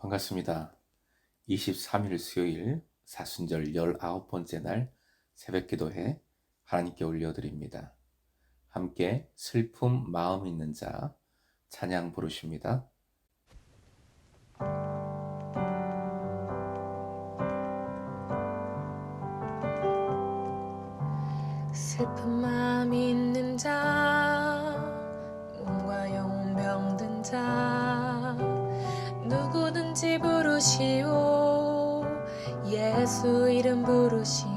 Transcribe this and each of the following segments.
반갑습니다. 23일 수요일 사순절 19번째 날 새벽 기도회 하나님께 올려드립니다. 함께 슬픔 마음 있는 자 찬양 부르십니다. 슬픈 마음 있 부르시오 예수 이름 부르시오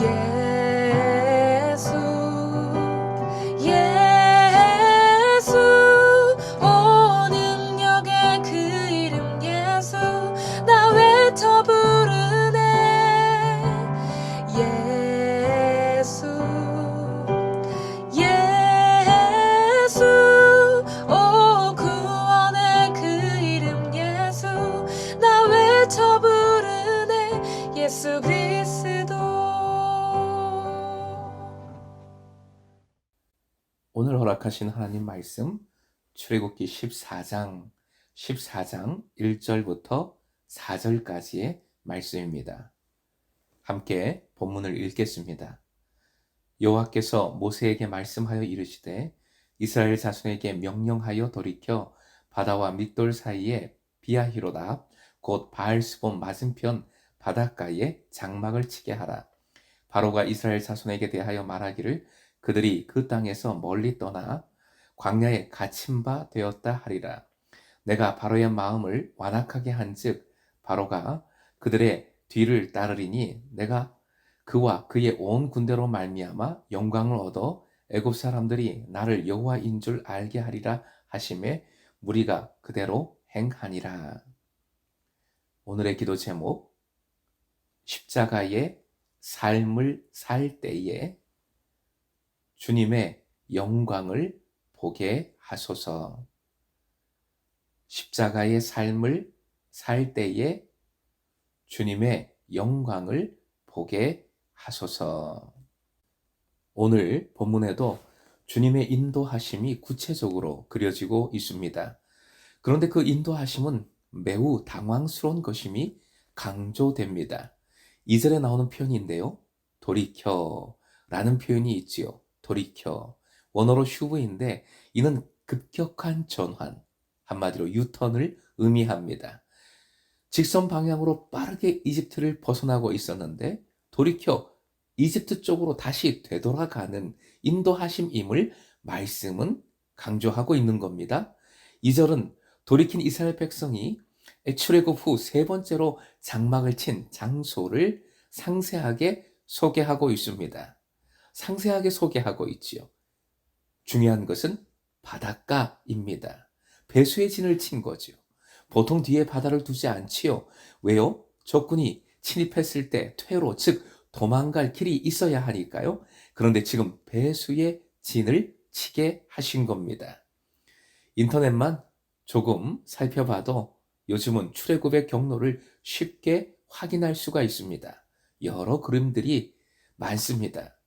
예 허락하신 하나님 말씀 출애굽기 14장 14장 1절부터 4절까지의 말씀입니다. 함께 본문을 읽겠습니다. 여호와께서 모세에게 말씀하여 이르시되 이스라엘 자손에게 명령하여 돌이켜 바다와 밑돌 사이에 비아히로다 곧 바알스본 맞은편 바닷가에 장막을 치게 하라. 바로가 이스라엘 자손에게 대하여 말하기를 그들이 그 땅에서 멀리 떠나 광야에 갇힌 바 되었다 하리라. 내가 바로의 마음을 완악하게 한즉 바로가 그들의 뒤를 따르리니 내가 그와 그의 온 군대로 말미암아 영광을 얻어 애굽 사람들이 나를 여호와인 줄 알게 하리라 하심에 무리가 그대로 행하니라. 오늘의 기도 제목 십자가의 삶을 살 때에 주님의 영광을 보게 하소서. 십자가의 삶을 살 때에 주님의 영광을 보게 하소서. 오늘 본문에도 주님의 인도하심이 구체적으로 그려지고 있습니다. 그런데 그 인도하심은 매우 당황스러운 것임이 강조됩니다. 2절에 나오는 표현인데요. 돌이켜 라는 표현이 있지요. 돌이켜. 원어로 슈브인데 이는 급격한 전환, 한마디로 유턴을 의미합니다. 직선 방향으로 빠르게 이집트를 벗어나고 있었는데 돌이켜 이집트 쪽으로 다시 되돌아가는 인도하심임을 말씀은 강조하고 있는 겁니다. 2절은 돌이킨 이스라엘 백성이 출애굽 후 세 번째로 장막을 친 장소를 상세하게 소개하고 있습니다. 상세하게 소개하고 있지요. 중요한 것은 바닷가입니다. 배수의 진을 친 거죠. 보통 뒤에 바다를 두지 않지요. 왜요? 적군이 침입했을 때 퇴로, 즉 도망갈 길이 있어야 하니까요. 그런데 지금 배수의 진을 치게 하신 겁니다. 인터넷만 조금 살펴봐도 요즘은 출애굽의 경로를 쉽게 확인할 수가 있습니다. 여러 그림들이 많습니다.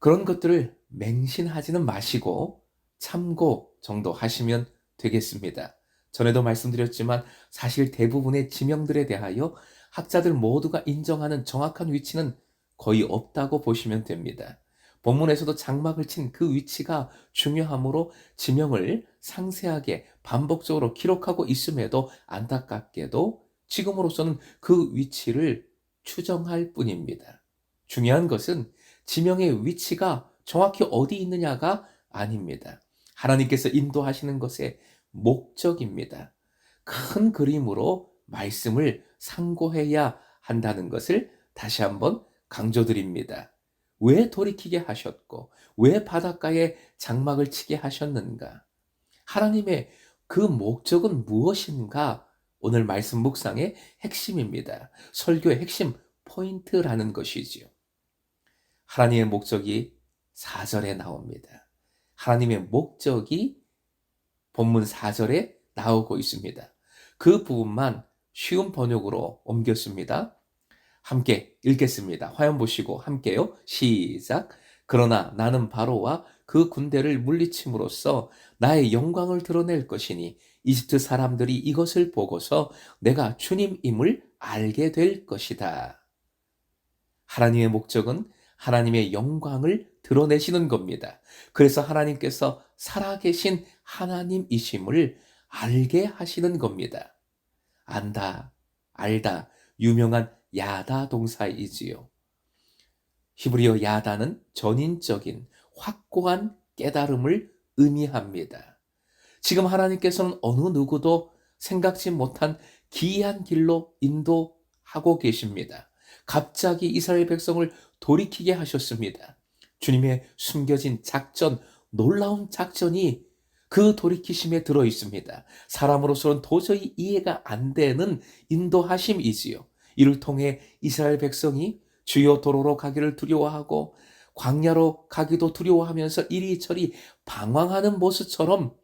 그런 것들을 맹신하지는 마시고 참고 정도 하시면 되겠습니다. 전에도 말씀드렸지만 사실 대부분의 지명들에 대하여 학자들 모두가 인정하는 정확한 위치는 거의 없다고 보시면 됩니다. 본문에서도 장막을 친 그 위치가 중요하므로 지명을 상세하게 반복적으로 기록하고 있음에도 안타깝게도 지금으로서는 그 위치를 추정할 뿐입니다. 중요한 것은 지명의 위치가 정확히 어디 있느냐가 아닙니다. 하나님께서 인도하시는 것의 목적입니다. 큰 그림으로 말씀을 상고해야 한다는 것을 다시 한번 강조드립니다. 왜 돌이키게 하셨고, 왜 바닷가에 장막을 치게 하셨는가? 하나님의 그 목적은 무엇인가? 오늘 말씀 묵상의 핵심입니다. 설교의 핵심 포인트라는 것이지요. 하나님의 목적이 4절에 나옵니다. 하나님의 목적이 본문 4절에 나오고 있습니다. 그 부분만 쉬운 번역으로 옮겼습니다. 함께 읽겠습니다. 화면 보시고 함께요. 시작. 그러나 나는 바로와 그 군대를 물리침으로써 나의 영광을 드러낼 것이니 이집트 사람들이 이것을 보고서 내가 주님임을 알게 될 것이다. 하나님의 목적은 하나님의 영광을 드러내시는 겁니다. 그래서 하나님께서 살아계신 하나님이심을 알게 하시는 겁니다. 안다, 알다, 유명한 야다 동사이지요. 히브리어 야다는 전인적인 확고한 깨달음을 의미합니다. 지금 하나님께서는 어느 누구도 생각지 못한 기이한 길로 인도하고 계십니다. 갑자기 이스라엘 백성을 돌이키게 하셨습니다. 주님의 숨겨진 작전, 놀라운 작전이 그 돌이키심에 들어 있습니다. 사람으로서는 도저히 이해가 안 되는 인도하심이지요. 이를 통해 이스라엘 백성이 주요 도로로 가기를 두려워하고 광야로 가기도 두려워하면서 이리저리 방황하는 모습처럼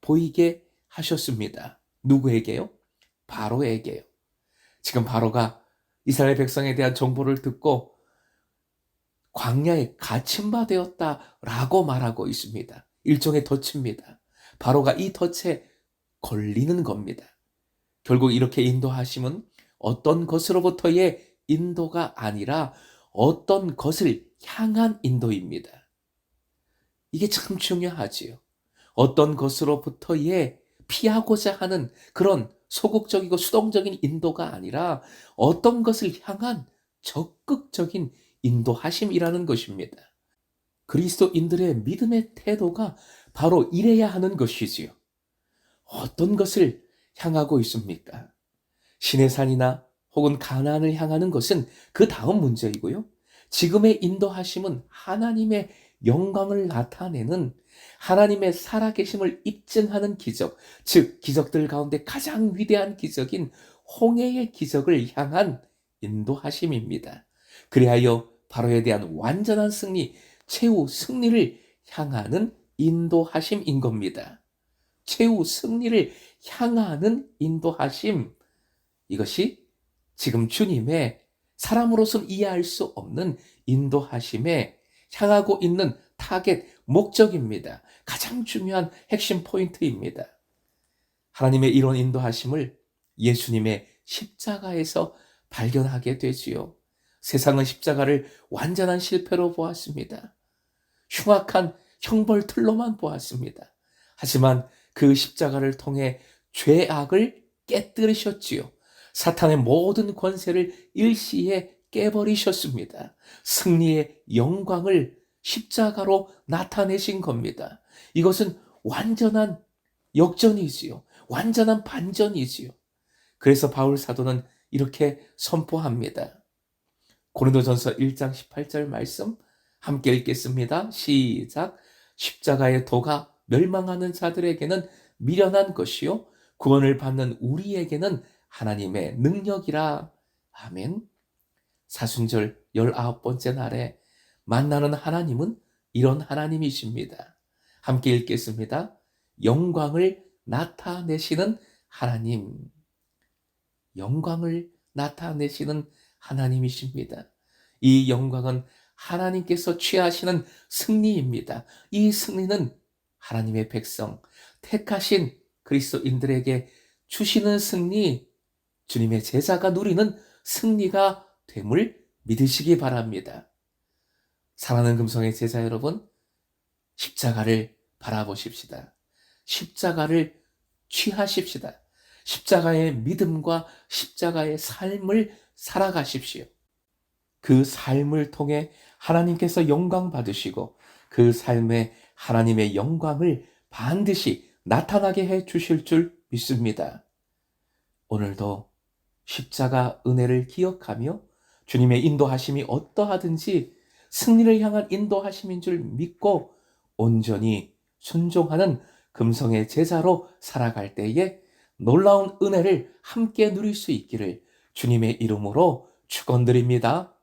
보이게 하셨습니다. 누구에게요? 바로에게요. 지금 바로가 이스라엘 백성에 대한 정보를 듣고 광야에 갇힌 바 되었다라고 말하고 있습니다. 일종의 덫입니다. 바로가 이 덫에 걸리는 겁니다. 결국 이렇게 인도하심은 어떤 것으로부터의 인도가 아니라 어떤 것을 향한 인도입니다. 이게 참 중요하지요. 어떤 것으로부터의 피하고자 하는 그런 소극적이고 수동적인 인도가 아니라 어떤 것을 향한 적극적인 인도하심이라는 것입니다. 그리스도인들의 믿음의 태도가 바로 이래야 하는 것이지요. 어떤 것을 향하고 있습니까? 신의 산이나 혹은 가나안을 향하는 것은 그 다음 문제이고요. 지금의 인도하심은 하나님의 영광을 나타내는 하나님의 살아계심을 입증하는 기적, 즉 기적들 가운데 가장 위대한 기적인 홍해의 기적을 향한 인도하심입니다. 그리하여 바로에 대한 완전한 승리, 최후 승리를 향하는 인도하심인 겁니다. 최후 승리를 향하는 인도하심. 이것이 지금 주님의 사람으로서는 이해할 수 없는 인도하심에 향하고 있는 타겟, 목적입니다. 가장 중요한 핵심 포인트입니다. 하나님의 이런 인도하심을 예수님의 십자가에서 발견하게 되지요. 세상은 십자가를 완전한 실패로 보았습니다. 흉악한 형벌 틀로만 보았습니다. 하지만 그 십자가를 통해 죄악을 깨뜨리셨지요. 사탄의 모든 권세를 일시에 깨버리셨습니다. 승리의 영광을 십자가로 나타내신 겁니다. 이것은 완전한 역전이지요. 완전한 반전이지요. 그래서 바울 사도는 이렇게 선포합니다. 고린도전서 1장 18절 말씀 함께 읽겠습니다. 시작. 십자가의 도가 멸망하는 자들에게는 미련한 것이요 구원을 받는 우리에게는 하나님의 능력이라. 아멘. 사순절 19번째 날에 만나는 하나님은 이런 하나님이십니다. 함께 읽겠습니다. 영광을 나타내시는 하나님. 영광을 나타내시는 하나님이십니다. 이 영광은 하나님께서 취하시는 승리입니다. 이 승리는 하나님의 백성, 택하신 그리스도인들에게 주시는 승리, 주님의 제자가 누리는 승리가 됨을 믿으시기 바랍니다. 사랑하는 금성의 제자 여러분, 십자가를 바라보십시다. 십자가를 취하십시다. 십자가의 믿음과 십자가의 삶을 살아가십시오. 그 삶을 통해 하나님께서 영광 받으시고 그 삶에 하나님의 영광을 반드시 나타나게 해 주실 줄 믿습니다. 오늘도 십자가 은혜를 기억하며 주님의 인도하심이 어떠하든지 승리를 향한 인도하심인 줄 믿고 온전히 순종하는 금성의 제자로 살아갈 때에 놀라운 은혜를 함께 누릴 수 있기를 주님의 이름으로 축원드립니다.